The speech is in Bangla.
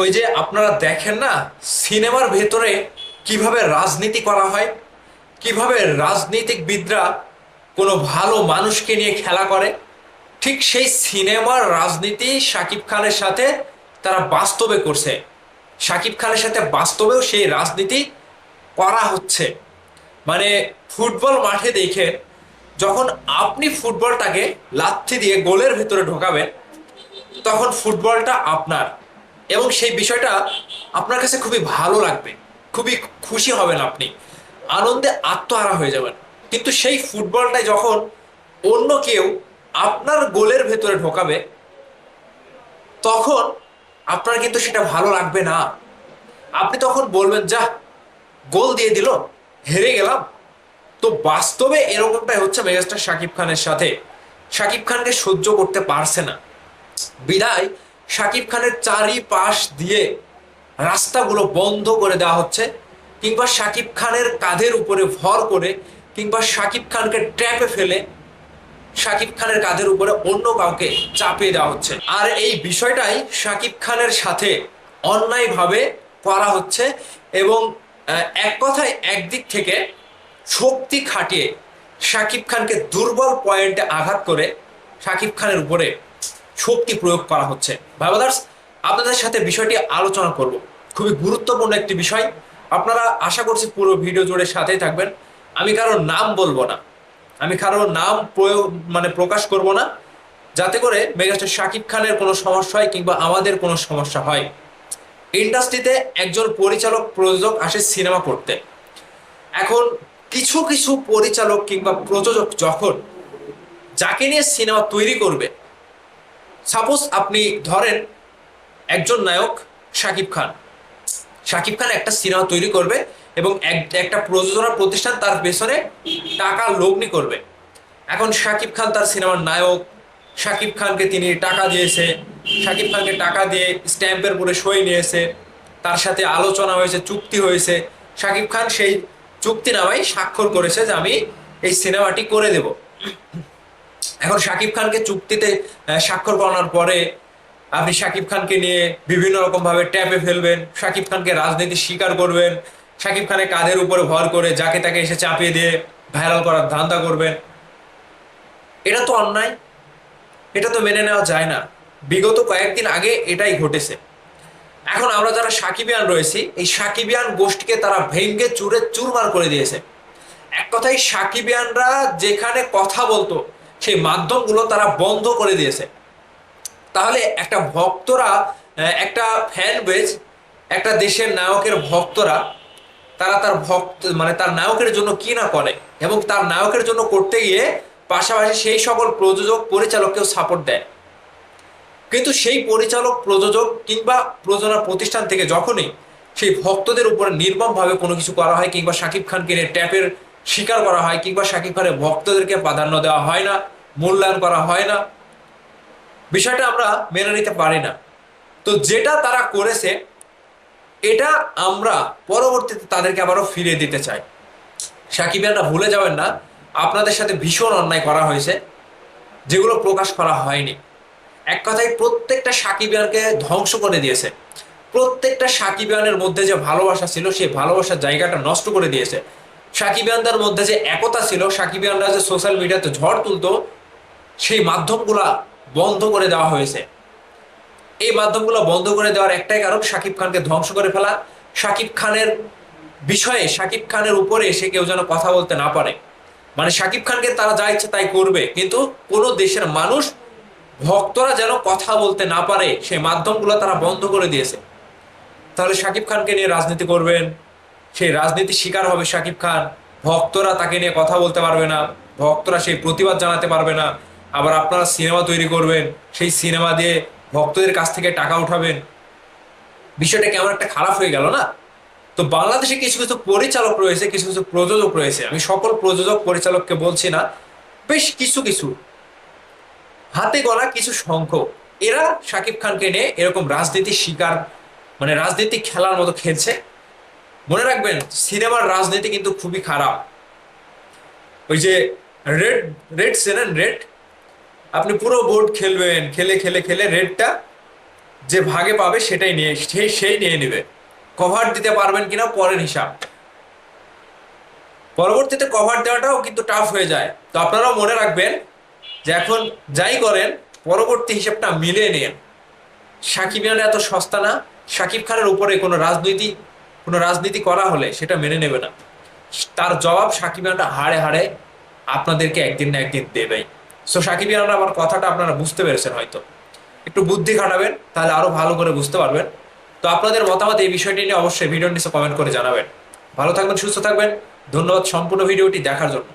ওই যে আপনারা দেখেন না, সিনেমার ভেতরে কীভাবে রাজনীতি করা হয়, কীভাবে রাজনীতিকবিদরা কোনো ভালো মানুষকে নিয়ে খেলা করে, ঠিক সেই সিনেমার রাজনীতি শাকিব খানের সাথে তারা বাস্তবে করছে। শাকিব খানের সাথে বাস্তবেও সেই রাজনীতি করা হচ্ছে। মানে ফুটবল মাঠে দেখে যখন আপনি ফুটবলটাকে লাথি দিয়ে গোলের ভেতরে ঢোকাবেন, তখন ফুটবলটা আপনার। এবং সেই বিষয়টা আপনার কাছে খুবই ভালো লাগবে। খুবই খুশি হবেন আপনি। আনন্দে আত্মহারা হয়ে যাবেন। কিন্তু সেই ফুটবলটাই যখন অন্য কেউ আপনার গোলের ভেতরে ঢোকাবে, তখন আপনার কিন্তু সেটা ভালো লাগবে না। আপনি তখন বলবেন যা গোল দিয়ে দিল, হেরে গেলাম। তো বাস্তবে এরকমটাই হচ্ছে মেগাস্টার শাকিব খানের সাথে। শাকিব খানকে সহ্য করতে পারছে না। বিদায়। শাকিব খানের চারিপাশ দিয়ে রাস্তাগুলো বন্ধ করে দেওয়া হচ্ছে, কিংবা শাকিব খানের কাঁধের উপরে ভর করে, কিংবা শাকিব খানকে ট্র্যাপে ফেলে শাকিব খানের কাঁধের উপরে অন্য কাউকে চাপিয়ে দেওয়া হচ্ছে। আর এই বিষয়টাই শাকিব খানের সাথে অন্যায়ভাবে করা হচ্ছে এবং এক কথায় একদিক থেকে শক্তি খাটিয়ে শাকিব খানকে দুর্বল পয়েন্টে আঘাত করে শাকিব খানের উপরে শক্তি প্রয়োগ করা হচ্ছে। ভাইবাদার্স আপনাদের সাথে বিষয়টি আলোচনা করব। খুবই গুরুত্বপূর্ণ একটি বিষয়। আপনারা আশা করছি পুরো ভিডিও জুড়ে সাথেই থাকবেন। আমি কারোর নাম বলব না। আমি কারোর নাম প্রয়োগ মানে প্রকাশ করব না। যাতে করে মেগাস্টার শাকিব খানের কোনো সমস্যা হয় কিংবা আমাদের কোনো সমস্যা হয়। ইন্ডাস্ট্রিতে একজন পরিচালক, প্রযোজক আসে সিনেমা করতে। এখন কিছু কিছু পরিচালক কিংবা প্রযোজক যখন যাকে নিয়ে সিনেমা তৈরি করবে সাপোজ আপনি ধরেন একজন নায়ক শাকিব খান। শাকিব খান একটা সিনেমা তৈরি করবে এবং এক- একটা প্রযোজনা প্রতিষ্ঠান তার পেছনে টাকা লগ্নি করবে। এখন শাকিব খান তার সিনেমার নায়ক, শাকিব খানকে তিনি টাকা দিয়েছে, শাকিব খানকে টাকা দিয়ে স্ট্যাম্পের উপরে সই নিয়েছে, তার সাথে আলোচনা হয়েছে, চুক্তি হয়েছে। শাকিব খান সেই চুক্তি চুক্তিনামায় স্বাক্ষর করেছে যে আমি এই সিনেমাটি করে দেব। এখন শাকিব খানকে চুক্তিতে স্বাক্ষর করানোর পরে আপনি শাকিব খানকে নিয়ে বিভিন্ন রকম ভাবে ট্যাপে ফেলবেন, শাকিব খানকে রাজনীতি স্বীকার করবেন, শাকিব খানের কাঁধের উপরে ভর করে যাকে তাকে এসে চাপিয়ে দিয়ে ভাইরাল করার ধান্দা করবেন। এটা তো অন্যায়, এটা তো মেনে নেওয়া যায় না। বিগত কয়েকদিন আগে এটাই ঘটেছে। এখন আমরা যারা সাকিবিয়ান রয়েছি, এই সাকিবিয়ান গোষ্ঠীকে তারা ভেঙ্গে চুরে চুরমার করে দিয়েছে। এক কথায় সাকিবিয়ানরা যেখানে কথা বলতো সেই মাধ্যমগুলো তারা বন্ধ করে দিয়েছে। তাহলে একটা ভক্তরা একটা ফ্যান বেজ একটা দেশের নায়কের ভক্তরা, তারা তার ভক্ত মানে তার নায়কের জন্য কি না করে এবং তার নায়কের জন্য করতে গিয়ে পাশাপাশি সেই সকল প্রযোজক, পরিচালককেও সাপোর্ট দেয়। কিন্তু সেই পরিচালক, প্রযোজক কিংবা প্রযোজনা প্রতিষ্ঠান থেকে যখনই সেই ভক্তদের উপরে নির্মমভাবে কোনো কিছু করা হয় কিংবা শাকিব খানকে নিয়ে ট্যাপের স্বীকার করা হয় কিংবা শাকিব খানের ভক্তদেরকে প্রাধান্য দেওয়া হয় না, মূল্যায়ন করা হয় না। বিষয়টা আমরা মেনে নিতে পারি না। তো যেটা তারা করেছে, এটা আমরা পরবর্তীতে তাদেরকে আবারও ফিরিয়ে দিতে চাই। সাকিবিয়ানরা ভুলে যাবেন না, আপনাদের সাথে ভীষণ অন্যায় করা হয়েছে, যেগুলো প্রকাশ করা হয়নি। এক কথায় প্রত্যেকটা সাকিবিয়ানকে ধ্বংস করে দিয়েছে। প্রত্যেকটা সাকিবিয়ানের মধ্যে যে ভালোবাসা ছিল, সেই ভালোবাসার জায়গাটা নষ্ট করে দিয়েছে। সাকিবিয়ানদের মধ্যে যে একতা ছিল সাকিবিয়ানরা যে সোশ্যাল মিডিয়াতে ঝড় তুলতো, সেই মাধ্যমগুলা বন্ধ করে দেওয়া হয়েছে। এই মাধ্যমগুলো বন্ধ করে দেওয়ার একটাই কারণ শাকিব খানকে ধ্বংস করে ফেলা। শাকিব খানের বিষয়ে শাকিব খানের উপরে এসে কেউ যেন কথা বলতে না পারে। মানে শাকিব খানকে তারা যা ইচ্ছে তাই করবে, কিন্তু কোনো দেশের মানুষ, ভক্তরা যেন কথা বলতে না পারে, সেই মাধ্যমগুলো তারা বন্ধ করে দিয়েছে। তাহলে শাকিব খানকে নিয়ে রাজনীতি করবেন? সেই রাজনীতি শিকার হবে শাকিব খান। ভক্তরা তাকে নিয়ে কথা বলতে পারবে না। ভক্তরা সেই প্রতিবাদ জানাতে পারবে না। আবার আপনারা সিনেমা তৈরি করবেন, সেই সিনেমা দিয়ে ভক্তদের কাছ থেকে টাকা উঠাবেন। বিষয়টা কেমন একটা খারাপ হয়ে গেল না? তো বাংলাদেশে কিছু কিছু পরিচালক রয়েছে, কিছু কিছু প্রযোজক রয়েছে। আমি সকল প্রযোজক, পরিচালককে বলছি না, বেশ কিছু কিছু। হাতে গলা কিছু সংখ্যক এরা শাকিব খানকে নিয়ে এরকম রাজনীতি শিকার মানে রাজনীতি খেলার মতো খেলছে। মনে রাখবেন, সিনেমার রাজনীতি কিন্তু খুবই খারাপ। ওই যে রেড রেড চেনেন? রেড? আপনি পুরো বোর্ড খেলবেন, খেলে খেলে খেলে রেডটা যে ভাগে পাবে সেটাই নিয়ে, সেই সেই নিয়ে নেবে। কভার দিতে পারবেন কিনা পরের হিসাব। পরবর্তীতে কভার দেওয়াটাও কিন্তু টাফ হয়ে যায়। তো আপনারাও মনে রাখবেন যে এখন যাই করেন, পরবর্তী হিসাবটা মিলিয়ে নিন। সাকিব এত সস্তা না। সাকিব খানের উপরে কোনো রাজনীতি কোনো রাজনীতি করা হলে সেটা মেনে নেবে না। তার জবাব সাকিব ইয়ানটা হাড়ে হাড়ে আপনাদেরকে একদিন না একদিন দেবেই। সো সাকিব ইয়ান আমার কথাটা আপনারা বুঝতে পেরেছেন হয়তো। একটু বুদ্ধি খাটাবেন, তাহলে আরও ভালো করে বুঝতে পারবেন। তো আপনাদের মতামত এই বিষয়টি নিয়ে অবশ্যই ভিডিও নিচে কমেন্ট করে জানাবেন। ভালো থাকবেন, সুস্থ থাকবেন। ধন্যবাদ সম্পূর্ণ ভিডিওটি দেখার জন্য।